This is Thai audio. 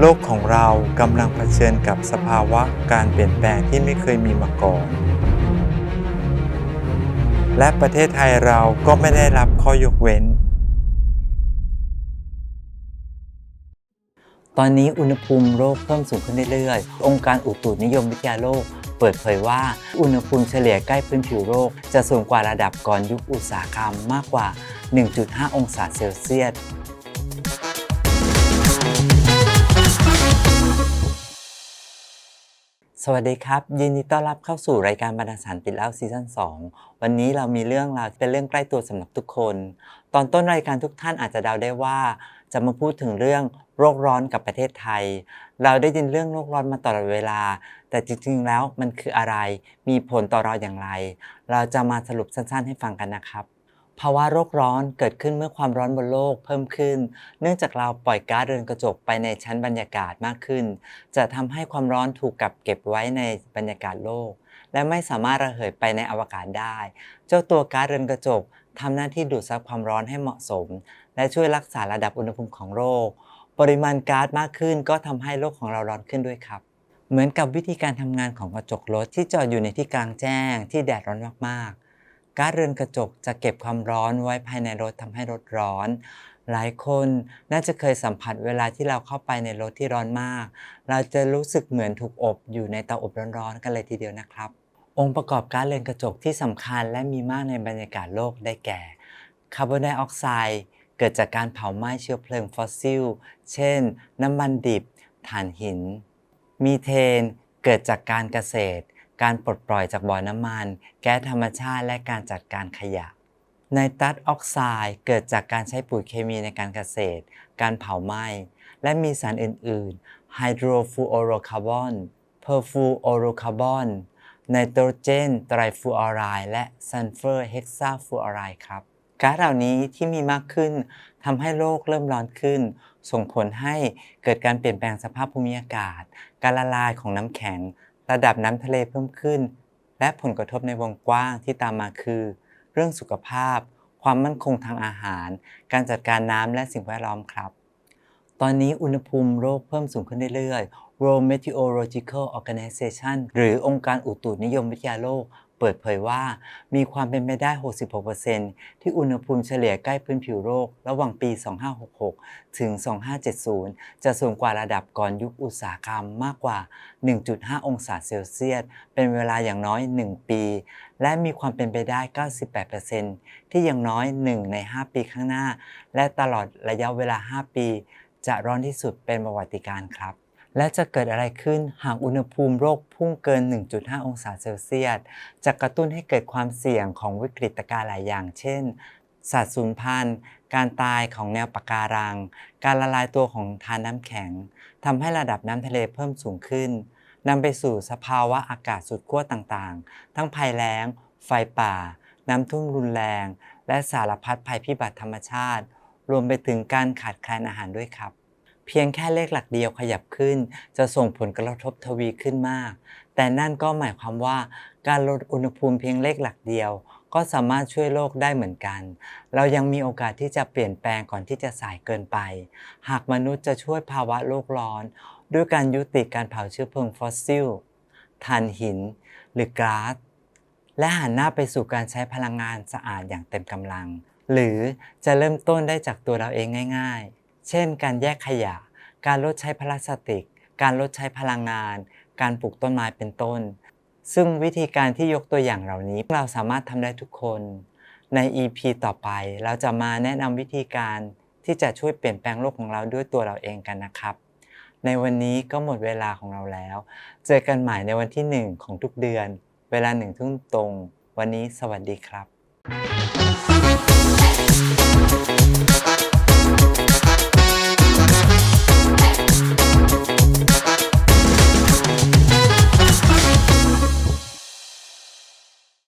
โลกของเรากำลังเผชิญกับสภาวะการเปลี่ยนแปลงที่ไม่เคยมีมาก่อน และประเทศไทยเราก็ไม่ได้รับข้อยกเว้น ตอนนี้อุณหภูมิโลกเพิ่มสูงขึ้นเรื่อยๆ องค์การอุตุนิยมวิทยาโลก เปิดเผยว่าอุณหภูมิเฉลี่ยใกล้พื้นผิวโลก จะสูงกว่าระดับก่อนยุคอุตสาหกรรมมากกว่า 1.5 องศาเซลเซียส สวัสดีครับ ยินดีต้อนรับเข้าสู่รายการบรรณาสารติดเล่าซีซั่น2 วันนี้เรามีเรื่องราวเป็นเรื่องใกล้ตัวสำหรับทุกคน ตอนต้นรายการทุกท่านอาจจะเดาได้ว่า จะมาพูดถึงเรื่องโรคร้อนกับประเทศไทย เราได้ยินเรื่องโรคร้อนมาตลอดเวลา แต่จริงๆแล้วมันคืออะไร มีผลต่อเราอย่างไร เราจะมาสรุปสั้นๆ ให้ฟังกันนะครับ ภาวะโรคร้อนเกิดขึ้นเมื่อความร้อนบนโลกเพิ่มขึ้น เนื่องจากเราปล่อยก๊าซเรือนกระจกไปในชั้นบรรยากาศมากขึ้น จะทำให้ความร้อนถูกกักเก็บไว้ในบรรยากาศโลก และไม่สามารถระเหยไปในอวกาศได้ เจ้าตัวก๊าซเรือนกระจกทำหน้าที่ดูดซับความร้อนให้เหมาะสม และช่วยรักษาระดับอุณหภูมิของโลก ปริมาณก๊าซมากขึ้นก็ทำให้โลกของเราร้อนขึ้นด้วยครับเหมือนกับวิธีการทำงานของกระจกรถที่จอดอยู่ในที่กลางแจ้งที่แดดร้อนมาก ก๊าซเรือนกระจกจะเก็บความร้อนไว้ภายในรถทำให้รถร้อน หลายคนน่าจะเคยสัมผัสเวลาที่เราเข้าไปในรถที่ร้อนมาก เราจะรู้สึกเหมือนถูกอบอยู่ในเตาอบร้อนๆกันเลยทีเดียวนะครับ องค์ประกอบก๊าซเรือนกระจกที่สำคัญและมีมากในบรรยากาศโลกได้แก่คาร์บอนไดออกไซด์เกิดจากการเผาไหม้เชื้อเพลิงฟอสซิล เช่น น้ำมันดิบ ถ่านหิน มีเทน เกิดจากการเกษตร การปลดปล่อยจากบ่อน้ำมัน แก๊สธรรมชาติและการจัดการขยะไนตรัสออกไซด์เกิดจากการใช้ปุ๋ยเคมีในการเกษตร การเผาไหม้ และมีสารอื่นๆไฮโดรฟูออโรคาร์บอนเพอร์ฟูออโรคาร์บอนไนโตรเจนไตรฟูออไรด์และซัลเฟอร์เฮกซาฟูออไรด์ครับก๊าซเหล่านี้ที่มีมากขึ้นทำให้โลกเริ่มร้อนขึ้น ส่งผลให้เกิดการเปลี่ยนแปลงสภาพภูมิอากาศ การละลายของน้ำแข็ง ระดับน้ำทะเลเพิ่มขึ้น และผลกระทบในวงกว้างที่ตามมาคือ เรื่องสุขภาพ ความมั่นคงทางอาหาร การจัดการน้ำและสิ่งแวดล้อมครับ ตอนนี้อุณหภูมิโลกเพิ่มสูงขึ้นเรื่อยๆ World Meteorological Organization หรือองค์การอุตุนิยมวิทยาโลก เปิดเผยว่ามีความเป็นไปได้ 66%ที่อุณหภูมิเฉลี่ยใกล้พื้นผิวโลกระหว่างปี 2566 ถึง 2570 จะสูงกว่าระดับก่อนยุคอุตสาหกรรมมากกว่า 1.5 องศาเซลเซียส เป็นเวลาอย่างน้อย 1 ปี และมีความเป็นไปได้ 98%ที่อย่างน้อย 1 ใน 5 ปีข้างหน้า และตลอดระยะเวลา 5 ปี จะร้อนที่สุดเป็นประวัติการครับ และจะเกิดอะไรขึ้นหากอุณหภูมิโลกพุ่งเกิน 1.5 องศาเซลเซียส จะกระตุ้นให้เกิดความเสี่ยงของวิกฤตการณ์หลายอย่าง เช่น สัตว์สูญพันธุ์ การตายของแนวปะการัง การละลายตัวของทานน้ำแข็ง ทำให้ระดับน้ำทะเลเพิ่มสูงขึ้น นำไปสู่สภาวะอากาศสุดขั้วต่างๆ ทั้งภัยแล้ง ไฟป่า น้ำท่วมรุนแรง และสารพัดภัยพิบัติธรรมชาติ รวมไปถึงการขาดแคลนอาหารด้วยครับ เพียงแค่เลขหลักเดียวขยับขึ้น จะส่งผลกระทบทวีขึ้นมาก แต่นั่นก็หมายความว่าการลดอุณหภูมิเพียงเลขหลักเดียว ก็สามารถช่วยโลกได้เหมือนกัน เรายังมีโอกาสที่จะเปลี่ยนแปลงก่อนที่จะสายเกินไป หากมนุษย์จะช่วยภาวะโลกร้อน ด้วยการยุติการเผาเชื้อเพลิงฟอสซิลถ่านหิน หรือก๊าซและหันหน้าไปสู่การใช้พลังงานสะอาดอย่างเต็มกำลัง หรือจะเริ่มต้นได้จากตัวเราเองง่าย ๆ เช่น การแยกขยะ การลดใช้พลาสติก การลดใช้พลังงาน การปลูกต้นไม้เป็นต้น ซึ่งวิธีการที่ยกตัวอย่างเหล่านี้เราสามารถทำได้ทุกคน ใน EP ต่อไปเราจะมาแนะนำวิธีการที่จะช่วยเปลี่ยนแปลงโลกของเราด้วยตัวเราเองกันนะครับ ในวันนี้ก็หมดเวลาของเราแล้ว เจอกันใหม่ในวันที่ 1 ของทุกเดือน เวลาหนึ่งทุ่มตรง วันนี้สวัสดีครับ